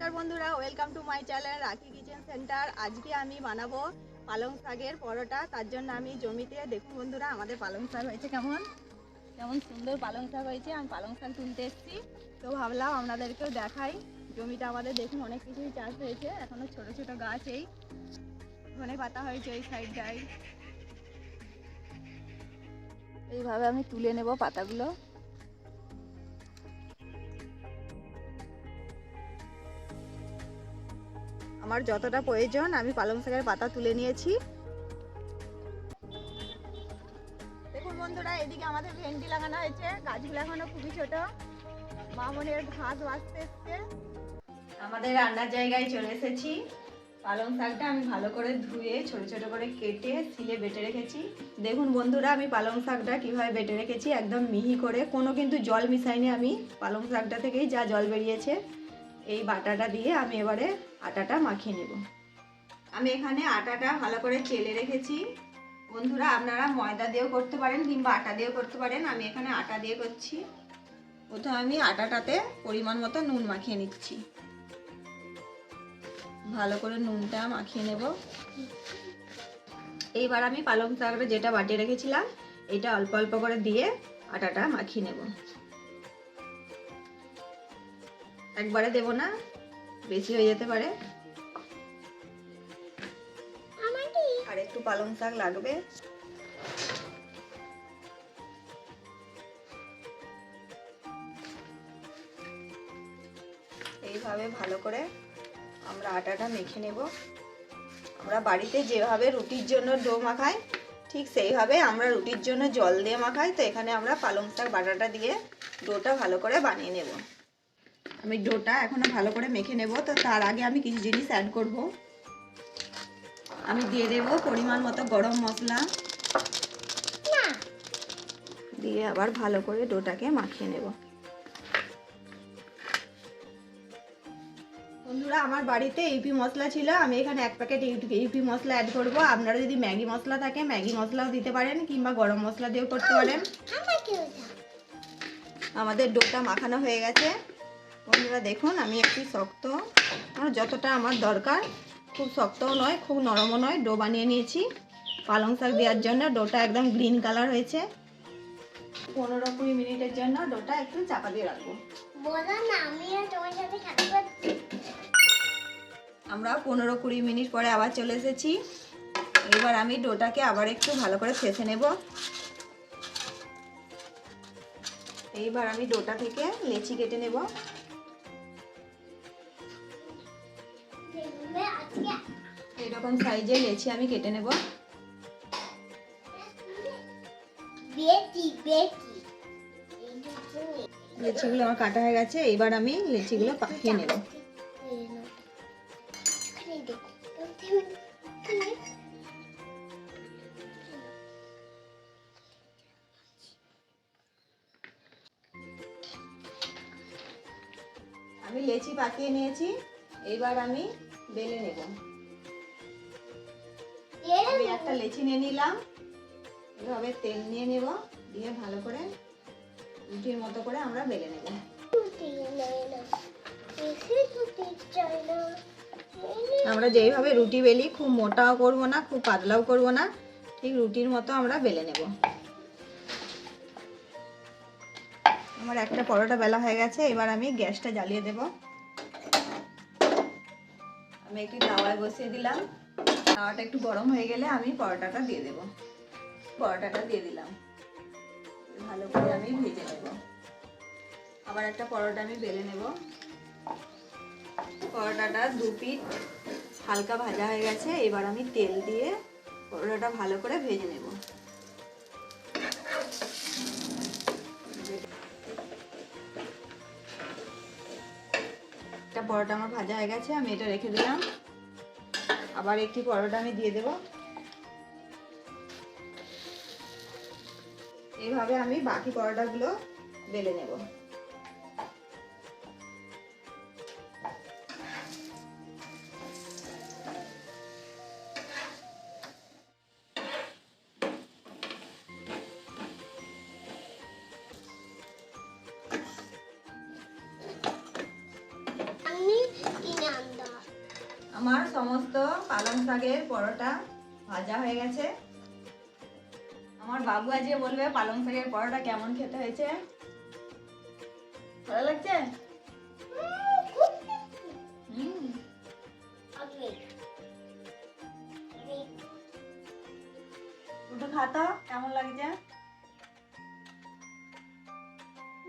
নমস্কার বন্ধুরা welcome to my channel Rakhi kitchen centre আজকে আমি বানাবো পালং শাকের পরোটা। তার জন্য আমি জমিতে, দেখুন বন্ধুরা, আমাদের পালং শাক হয়েছে কেমন? কেমন সুন্দর পালং শাক হয়েছে। আমি পালং শাক তুলতে এসেছি। তো ভাবলাম আপনাদেরকেও দেখাই। জমিটা আমাদের, দেখুন, অনেক কিছুই চাষ হয়েছে। এখনও ছোট ছোট গাছ এই, ধনে পাতা হয়েছে এই সাইডটায় এইভাবে আমি তুলে নেব পাতাগুলো। আমার যতটা প্রয়োজন, আমি পালং শাকের পাতা তুলে নিয়েছি। দেখুন বন্ধুরা, এদিকে আমাদের ভেন্ডি লাগানো হয়েছে, গাছগুলো এখনও খুবই ছোট। মামনের ঘাস বাঁচতে এসছে। আমাদের রান্নার জায়গায় চলে এসেছি। পালং শাকটা আমি ভালো করে ধুয়ে, ছোট ছোট করে কেটে, সিলে বেটে রেখেছি। দেখুন বন্ধুরা, আমি পালং শাকটা কীভাবে বেটে রেখেছি, একদম মিহি করে। কোনো কিন্তু জল মিশাইনি আমি, পালং শাকটা থেকেই যা জল বেরিয়েছে। এই বাটাটা দিয়ে আমি এবারে আটাটা মাখিয়ে নেব। আমি এখানে আটাটা ভালো করে চেলে রেখেছি। বন্ধুরা, আপনারা ময়দা দিয়েও করতে পারেন কিংবা আটা দিয়েও করতে পারেন। আমি এখানে আটা দিয়ে করছি। প্রথমে আমি আটাটাতে পরিমাণ মতো নুন মাখিয়ে নিচ্ছি। ভালো করে নুনটা মাখিয়ে নেব। এইবার আমি পালং শাকটা যেটা বাটিয়ে রেখেছিলাম, এটা অল্প অল্প করে দিয়ে আটাটা মাখিয়ে নেব। একবারে দেব না। বেশি হয়ে যেতে পারে। আর একটু পালং শাক লাগবে। এইভাবে ভালো করে আমরা আটাটা মেখে নেব। আমরা বাড়িতে যেভাবে রুটির জন্য ডো মাখাই, ঠিক সেইভাবে আমরা রুটির জন্য জল দিয়ে মাখাই, তো এখানে আমরা পালং শাক বাটাটা দিয়ে ডোটা ভালো করে বানিয়ে নেব। আমি ডোটা এখনও ভালো করে মেখে নেব তো তার আগে আমি কিছু জিনিস অ্যাড করব। আমি দিয়ে দেব পরিমাণ মতো গরম মশলা। দিয়ে আবার ভালো করে ডোটাকে মাখিয়ে নেব। বন্ধুরা আমার বাড়িতে ইউপি মশলা ছিল আমি এখানে এক প্যাকেট ইউপি মশলা অ্যাড করব। আপনারা যদি ম্যাগি মশলা থাকে ম্যাগি মশলাও দিতে পারেন কিংবা গরম মশলা দিয়েও করতে পারেন। আমাদের ডোটা মাখানো হয়ে গেছে। বন্ধুরা দেখুন আমি একটু শক্ত। আমার যতটা আমার দরকার খুব শক্তও নয় খুব নরমও নয়। ডো বানিয়ে নিয়েছি। পালং শাক দেওয়ার জন্য ডোটা একদম গ্রিন কালার হয়েছে। পনেরো কুড়ি মিনিটের জন্য ডোটা একটু চাপা দিয়ে রাখব। আমরা পনেরো কুড়ি মিনিট পরে আবার চলে এসেছি। এবার আমি ডোটাকে আবার একটু ভালো করে ফেসে নেব। এইবার আমি ডোটা থেকে লেচি কেটে নেব। এরকম সাইজে লেচি আমি কেটে নেব। লেচিগুলো আমার কাটা হয়ে গেছে এবার আমি লেচিগুলো পাকিয়ে নেব। আমি লেচি পাকিয়ে নিয়েছি এইবার আমি বেলে নেব। আমি একটা লেচি নিয়ে নিলাম। এভাবে তেল নিয়ে নেব দিয়ে ভালো করে রুটির মতো করে আমরা বেলে নেব। আমরা যেইভাবে রুটি বেলি খুব মোটাও করব না খুব পাতলাও করব না ঠিক রুটির মতো আমরা বেলে নেব। আমার একটা পরোটা বেলা হয়ে গেছে এবার আমি গ্যাসটা জ্বালিয়ে দেব। আমি একটু তাওয়ায় বসিয়ে দিলাম। তাওয়াটা একটু গরম হয়ে গেলে আমি পরোটাটা দিয়ে দেব। পরোটাটা দিয়ে দিলাম। ভালো করে আমি ভেজে নেব। আবার একটা পরোটা আমি বেলে নেব। পরোটাটা দু পিঠ হালকা ভাজা হয়ে গেছে, এবার আমি তেল দিয়ে পরোটাটা ভালো করে ভেজে নেব। একটা পরোটা আমার ভাজা হয়ে গেছে, আমি এটা রেখে দিলাম। আবার একটি পরোটা আমি দিয়ে দেব। এইভাবে আমি বাকি পরোটাগুলো বেলে নেব। আমি আমার সমস্ত পালং শাকের পরোটা ভাজা হয়ে গেছে। আমার বাবু আজকে বলবে পালং শাকের পরোটা কেমন খেতে হয়েছে। ভালো লাগছে? হুম। দুটো খাতো কেমন লাগছে?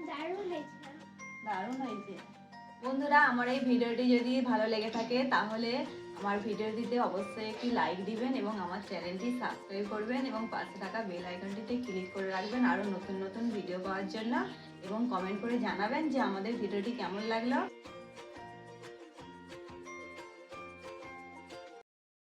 দারুণ হয়েছে। দারুণ হয়েছে। বন্ধুরা আমার এই ভিডিওটি যদি ভালো লেগে থাকে তাহলে আমার ভিডিও দিতে অবশ্যই একটি লাইক দিবেন এবং আমার চ্যানেলটি সাবস্ক্রাইব করবেন এবং পাশে থাকা বেল আইকনটিতে ক্লিক করে রাখবেন আরও নতুন নতুন ভিডিও পাওয়ার জন্য এবং কমেন্ট করে জানাবেন যে আমাদের ভিডিওটি কেমন লাগল।